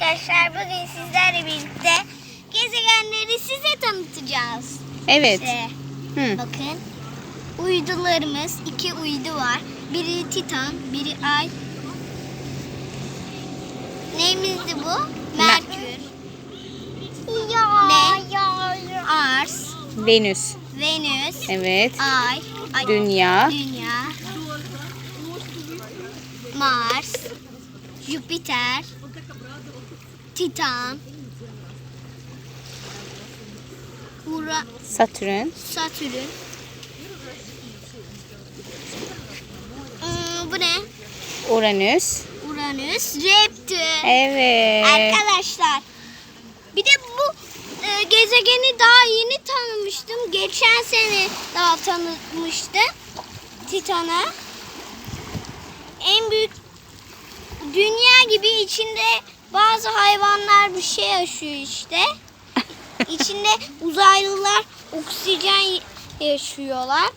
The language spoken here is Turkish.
Arkadaşlar bugün sizlerle birlikte gezegenleri size tanıtacağız. Evet. İşte Hı. bakın uydularımız iki uydu var. Biri Titan, biri Ay. Neyimizdi bu? Merkür, Ya Ne? ya ya. Mars, Venüs. Venüs, Evet. Ay, Ay Dünya. Dünya, Mars, Jüpiter, Titan, Ura, Satürn. Satürn. Hmm, bu ne? Uranüs. Uranüs, Neptün. Evet. Arkadaşlar bir de bu e, gezegeni daha yeni tanımıştım. Geçen sene daha tanıtmıştım. Titan'ı. En büyük dünya gibi içinde bazı hayvanlar bir şey yaşıyor işte. İçinde uzaylılar oksijen yaşıyorlar.